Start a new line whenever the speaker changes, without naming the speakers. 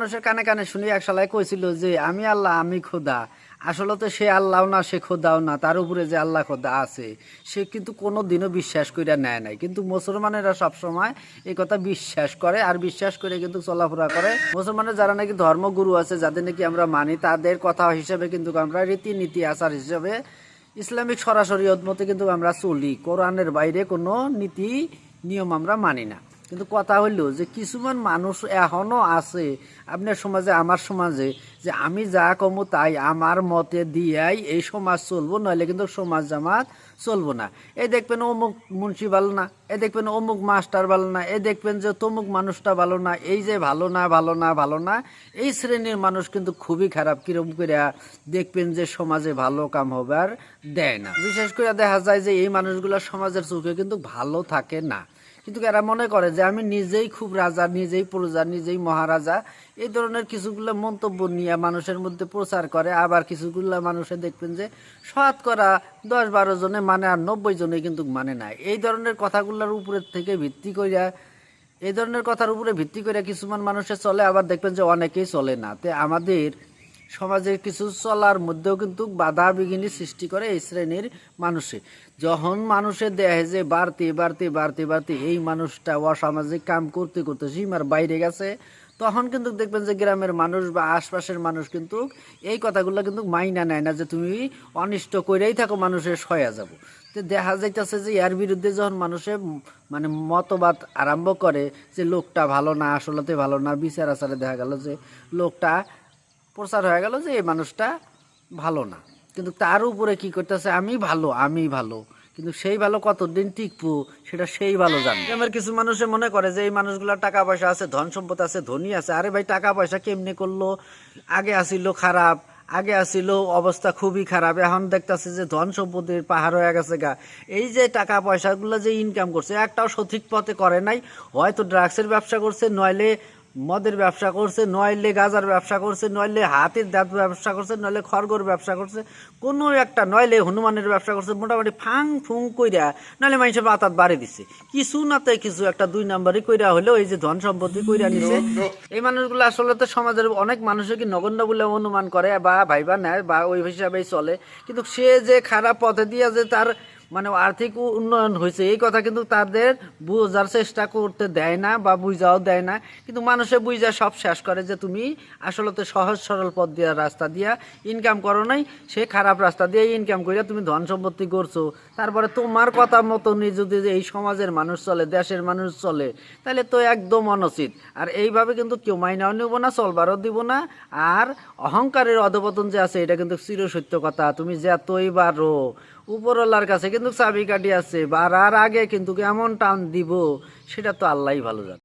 মানুষের কানে কানে শুনি এক সালাই কইছিল যে, আমি আল্লাহ, আমি খোদা। আসলে তো সে আল্লাহ না, সে খোদাও না, তার উপরে যে আল্লাহ খোদা আছে, সে কিন্তু কোনো দিনও বিশ্বাস করে নেয় নাই। কিন্তু মুসলমানেরা সবসময় এই কথা বিশ্বাস করে, আর বিশ্বাস করে কিন্তু চলাফেরা করে। মুসলমানের যারা নাকি ধর্মগুরু আছে, যাদের নাকি আমরা মানি, তাদের কথা হিসেবে কিন্তু আমরা রীতিনীতি, আচার হিসেবে ইসলামিক সরাসরি মতে কিন্তু আমরা চলি। কোরআনের বাইরে কোনো নীতি, নিয়ম আমরা মানি না। কিন্তু কথা হইল যে কিছুমান মানুষ এখনও আছে, আপনার সমাজে, আমার সমাজে, যে আমি যা কমু তাই আমার মতে দিয়াই এই সমাজ চলবো, নইলে কিন্তু সমাজ জামাত চলবো না। এই দেখবেন অমুক মুন্সি ভালো না, এ দেখবেন অমুক মাস্টার ভালো না, এ দেখবেন যে তমুক মানুষটা ভালো না, এই যে ভালো না ভালো না ভালো না, এই শ্রেণির মানুষ কিন্তু খুবই খারাপ। কিরম করে দেখবেন যে সমাজে ভালো কাম হবার দেয় না। বিশেষ করে দেখা যায় যে এই মানুষগুলো সমাজের চোখে কিন্তু ভালো থাকে না। কিন্তু এরা মনে করে যে আমি নিজেই খুব রাজা, নিজেই প্রজা, নিজেই মহারাজা। এই ধরনের কিছুগুলো মন্তব্য নিয়ে মানুষের মধ্যে প্রচার করে। আবার কিছুগুলো মানুষে দেখবেন যে শতকরা দশ বারো জনে মানে আর নব্বই জনে কিন্তু মানে না এই ধরনের কথাগুলোর উপরের থেকে ভিত্তি করিয়া এই ধরনের কথার উপরে ভিত্তি করে কিছুমান মানুষের চলে, আবার দেখবেন যে অনেকেই চলে না। তে আমাদের সমাজের কিছু চলার মধ্যেও কিন্তু বাধা বিঘিনি সৃষ্টি করে এই শ্রেণির মানুষে। যখন মানুষে দেখে যে বাড়তে বাড়তে বাড়তে বাড়তে এই মানুষটা অসামাজিক কাম করতে করতে সীমার বাইরে গেছে, তখন কিন্তু দেখবেন যে গ্রামের মানুষ বা আশপাশের মানুষ কিন্তু এই কথাগুলো কিন্তু মাইনা নেয় না যে তুমি অনিষ্ট করেই থাকো, মানুষের সয়া যাব। তো দেখা যাইতেছে যে এর বিরুদ্ধে যখন মানুষে মানে মতবাদ আরম্ভ করে যে লোকটা ভালো না, আসলতে ভালো না, বিচার আচারে দেখা গেল যে লোকটা প্রচার হয়ে গেল যে এই মানুষটা ভালো না। কিন্তু তার উপরে কি করতেছে? আমি ভালো আমি ভালো। কিন্তু সেই ভালো কতদিন টিকবো, সেটা সেই ভালো জানে। আমার কিছু মানুষে মনে করে যে এই মানুষগুলো টাকা পয়সা আছে, ধন সম্পদ আছে, ধনী আছে। আরে ভাই টাকা পয়সা কেমনে করল? আগে আসিল খারাপ, আগে আসিল অবস্থা খুবই খারাপ। এখন দেখতেছে যে ধন সম্পদের পাহাড় হয়ে গেছে গা। এই যে টাকা পয়সাগুলো যে ইনকাম করছে, একটাও সঠিক পথে করে নাই। হয়তো ড্রাগসের ব্যবসা করছে, নইলে মদের ব্যবসা করছে নইলে গাজার ব্যবসা করছে নইলে হাতের দাঁত ব্যবসা করছে নইলে খরগোর ব্যবসা করছে কোনো একটা নইলে হনুমানের ব্যবসা করছে মোটামুটি ফাং ফুং কইরা নইলে মানুষের মাথাত বাড়ি দিছে। কিছু না তাই কিছু একটা দুই নাম্বারই কইরা হলেও এই যে ধন সম্পত্তি কইরা নিছে। এই মানুষগুলো আসলে তো সমাজের অনেক মানুষের কি নগণ্য বলে অনুমান করে বা ভাইবা নেয় বা ওই হিসাবেই চলে। কিন্তু সে যে খারাপ পথে দিয়া যে তার মানে আর্থিক উন্নয়ন হয়েছে। এই কথা কিন্তু তাদের বোঝার চেষ্টা করতে দেয় না বা বুঝাও দেয় না। কিন্তু মানুষে বুঝা সব শেষ করে যে তুমি আসলে তো সহজ সরল পথ দিয়া রাস্তা দিয়া ইনকাম করো নাই, সে খারাপ রাস্তা দিয়ে ইনকাম করিয়া তুমি ধন সম্পত্তি করছ তারপরে তোমার কথা মতনই যদি যে এই সমাজের মানুষ চলে, দেশের মানুষ চলে, তাহলে তো একদম অনুচিত। আর এইভাবে কিন্তু কেউ মাইনাও নিব না, চলবারও দিব না। আর অহংকারের অধপতন যে আছে, এটা কিন্তু চিরসত্য কথা। তুমি যতই বারো উপরওয়ালার কাছে কিন্তু চাবি কাটি আছে, বাড়ার আগে কিন্তু কেমন টান দিব, সেটা তো আল্লাহ ভালো জানে।